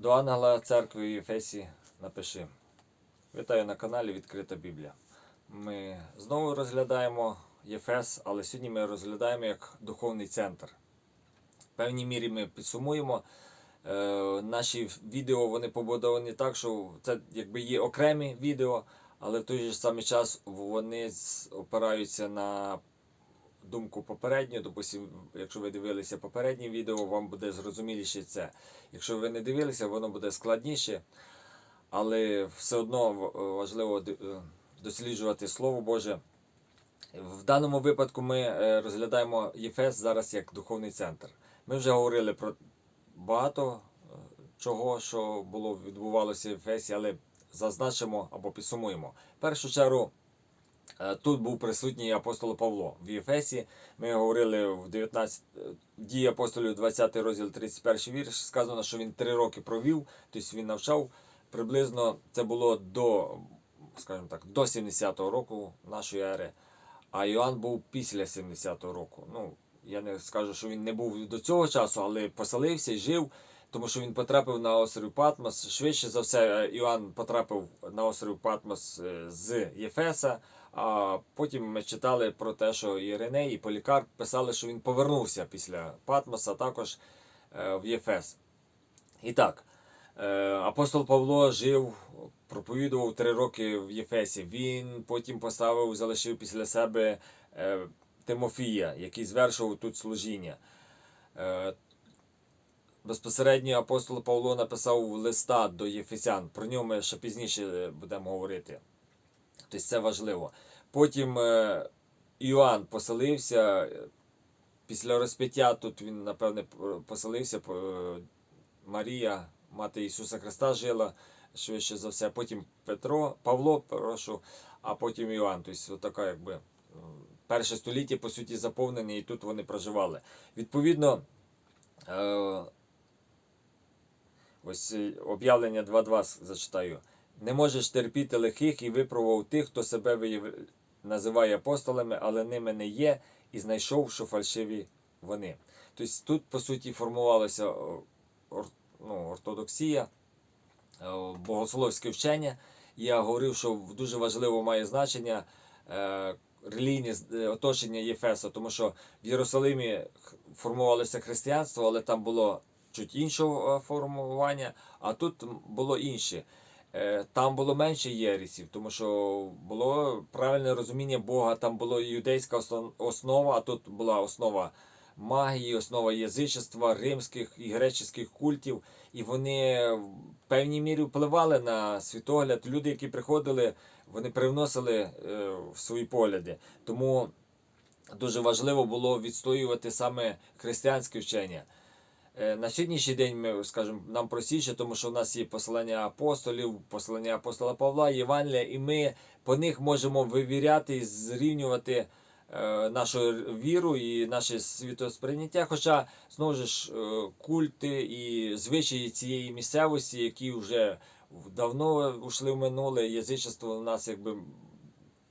До ангела церкви в Єфесі напиши. Вітаю на каналі Відкрита Біблія. Ми знову розглядаємо Єфес, але сьогодні ми розглядаємо як духовний центр. В певній мірі ми підсумуємо. Е, наші відео вони побудовані так, що це якби є окремі відео, але в той же самий час вони опираються на думку попередню. Допустим, якщо ви дивилися попереднє відео, вам буде зрозуміліше це. Якщо ви не дивилися, воно буде складніше, але все одно важливо е, досліджувати Слово Боже. В даному випадку ми е, розглядаємо ЄФЕС зараз як духовний центр. Ми вже говорили про багато е, чого, що було відбувалося в Єфесі, але зазначимо або підсумуємо. В першу чергу Е, Тут був присутній апостол Павло в Єфесі. Ми говорили в 19 е, дії апостолів 20 розділ 31 вірш. Сказано, що він три роки провів, тобто він навчав. Приблизно це було до, скажімо так, до 70-го року нашої ери. А Йоанн був після 70-го року. Ну, я не скажу, що він не був до цього часу, але поселився і жив, тому що він потрапив на острів Патмос. Швидше за все, е, Іоанн потрапив на острів Патмос е, з Єфеса. А потім ми читали про те, що Іриней і Полікарп писали, що він повернувся після Патмоса також е, в Єфес. І так, апостол Павло жив, проповідував три роки в Єфесі. Він потім поставив, залишив після себе Тимофія, який звершував тут служіння. Е, Безпосередньо апостол Павло написав листа до Єфесян. Про нього ми ще пізніше будемо говорити. Тобто це важливо. Потім е, Іоанн поселився. е, Після розп'яття тут він, напевне, поселився. е, Марія, мати Ісуса Христа, жила швидше за все. Потім Петро, Павло, прошу, а потім Іоанн. Тобто, така, якби перше століття, по суті, заповнене, і тут вони проживали. Відповідно, е, ось е, об'явлення 2.2 зачитаю. Не можеш терпіти лихих і випробував тих, хто себе вияв... називає апостолами, але ними не є, і знайшов, що фальшиві вони. Тобто тут, по суті, формувалася ор... ну, ортодоксія, богословське вчення. Я говорив, що дуже важливо має значення е, релігійне е, оточення Єфеса, тому що в Єрусалимі формувалося християнство, але там було чуть іншого е, формування, а тут було інше. Е, Там було менше єресів, тому що було правильне розуміння Бога, там була юдейська основа, а тут була основа магії, основа язичества, римських і греческих культів. І вони в певній мірі впливали на світогляд. Люди, які приходили, вони привносили е, свої погляди. Тому дуже важливо було відстоювати саме християнське вчення. Е, На сьогоднішній день ми скажемо нам простіше, тому що в нас є послання апостолів, послання апостола Павла, Євангелія, і ми по них можемо вивіряти і зрівнювати е, нашу віру і наше світосприйняття. Хоча знову ж е, культи і звичаї цієї місцевості, які вже давно ушли в минуле, язичество у нас якби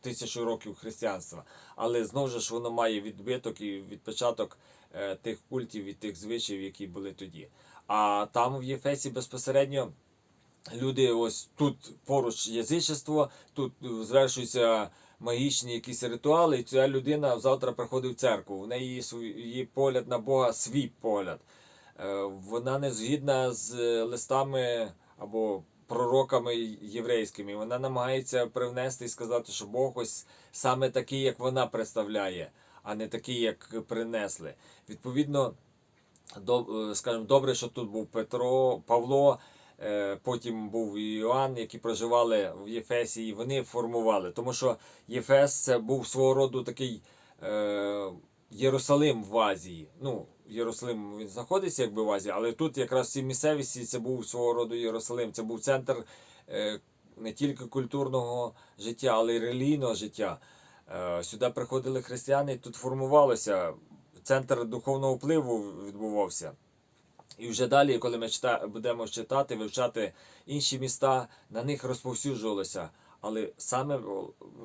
тисячу років християнства. Але знову ж воно має відбиток і відпечаток е, тих культів і тих звичаїв, які були тоді. А там в Єфесі безпосередньо люди ось тут поруч язичество, тут звершуються магічні якісь ритуали, і ця людина завтра приходить в церкву. В неї її погляд на Бога свій погляд. Е, Вона не згідна з листами або пророками єврейськими. Вона намагається привнести і сказати, що Бог ось саме такий, як вона представляє, а не такий, як принесли. Відповідно, е, скажімо, добре, що тут був Петро, Павло, е, потім був Іоанн, які проживали в Єфесі, і вони формували. Тому що Єфес це був свого роду такий е, Єрусалим в Азії. Ну, Єрусалим він знаходиться якби в Азії, але тут якраз в цій місцевості це був свого роду Єрусалим. Це був центр е, не тільки культурного життя, але й релігійного життя. Е, Сюди приходили християни, і тут формувалося центр духовного впливу відбувався. І вже далі, коли ми чита, будемо читати, вивчати інші міста, на них розповсюджувалося. Але саме,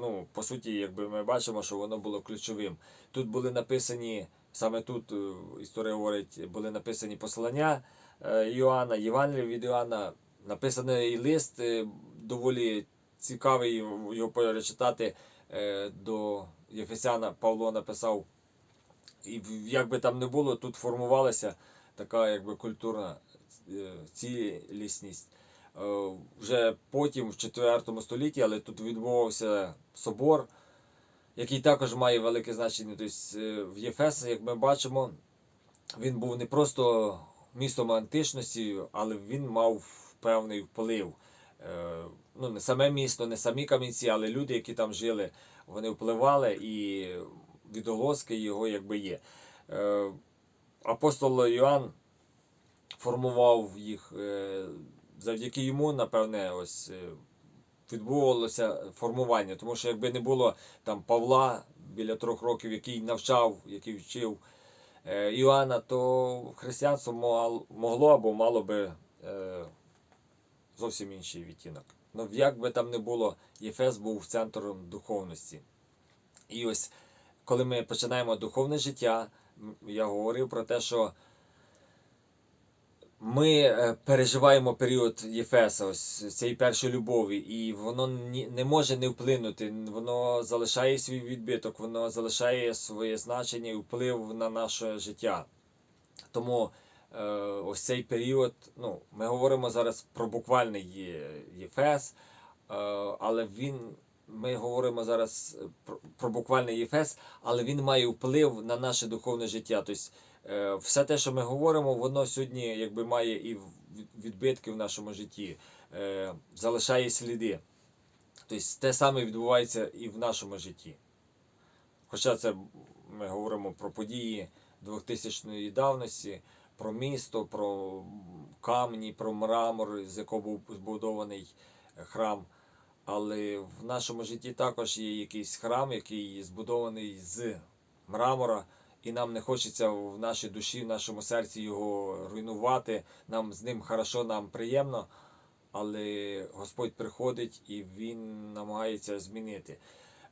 ну, по суті, якби ми бачимо, що воно було ключовим. Тут були написані, саме тут е, історія говорить, були написані послання е, Іоанна, Євангелія від Іоанна, написаний лист е, доволі цікавий його перечитати е, до Єфесяна Павло написав. І як би там не було, тут формувалася така якби культурна е, цілісність. Е, Вже потім, в 4 столітті, але тут відбувався собор, який також має велике значення. Тобто е, в Єфесі, як ми бачимо, він був не просто містом античності, але він мав певний вплив. Е, Ну, не саме місто, не самі камінці, але люди, які там жили, вони впливали і відголоски його якби є. Апостол Йоанн формував їх завдяки йому, напевне, ось е, відбувалося формування. Тому що якби не було там Павла біля трьох років, який навчав, який вчив е, Іоанна, то християнство могло або мало би е, зовсім інший відтінок. Ну, як би там не було, Єфес був центром духовності. І ось коли ми починаємо духовне життя, я говорив про те, що ми е, переживаємо період Єфеса, ось цієї першої любові, і воно не може не вплинути. Воно залишає свій відбиток, воно залишає своє значення і вплив на наше життя. Тому е, ось цей період, ну, ми говоримо зараз про буквальний Єфес, е, але він. Ми говоримо зараз про, буквальний Єфес, але він має вплив на наше духовне життя. Тобто все те, що ми говоримо, воно сьогодні якби має і відбитки в нашому житті, е, залишає сліди. Тобто те саме відбувається і в нашому житті. Хоча це ми говоримо про події 2000-ї давності, про місто, про камні, про мрамор, з якого був збудований храм. Але в нашому житті також є якийсь храм, який збудований з мрамора, і нам не хочеться в нашій душі, в нашому серці його руйнувати. Нам з ним хорошо, нам приємно, але Господь приходить і Він намагається змінити.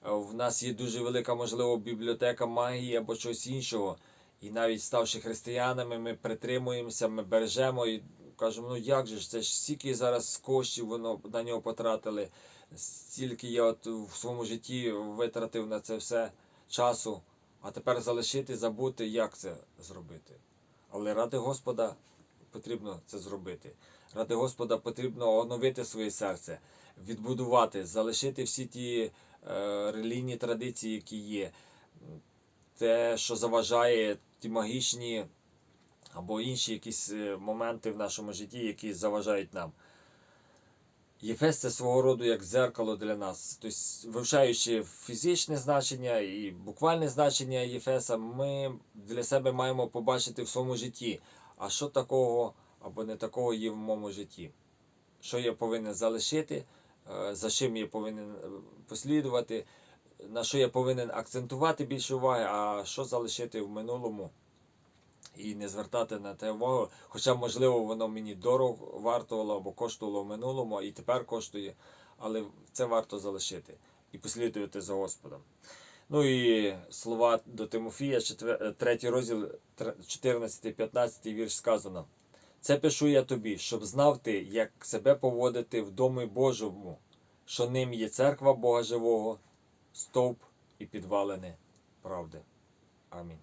В нас є дуже велика, можливо, бібліотека магії або щось іншого. І навіть ставши християнами, ми притримуємося, ми бережемо і кажемо, ну як же ж, це ж стільки зараз коштів воно на нього потратили, стільки я от в своєму житті витратив на це все часу, а тепер залишити, забути, як це зробити. Але ради Господа потрібно це зробити. Ради Господа потрібно оновити своє серце, відбудувати, залишити всі ті е, релігійні традиції, які є. Те, що заважає, ті магічні або інші якісь е, моменти в нашому житті, які заважають нам. Єфес це свого роду як дзеркало для нас. Тобто, вивчаючи фізичне значення і буквальне значення Єфеса, ми для себе маємо побачити в своєму житті, а що такого або не такого є в моєму житті. Що я повинен залишити, е, за чим я повинен е, послідувати, на що я повинен акцентувати більше уваги, а що залишити в минулому і не звертати на те увагу. Хоча, можливо, воно мені дорого вартувало або коштувало в минулому, і тепер коштує, але це варто залишити і послідувати за Господом. Ну і слова до Тимофія, 3 розділ, 14-15 вірш сказано. Це пишу я тобі, щоб знав ти, як себе поводити в домі Божому, що ним є церква Бога живого, стовп і підвалини правди. Амінь.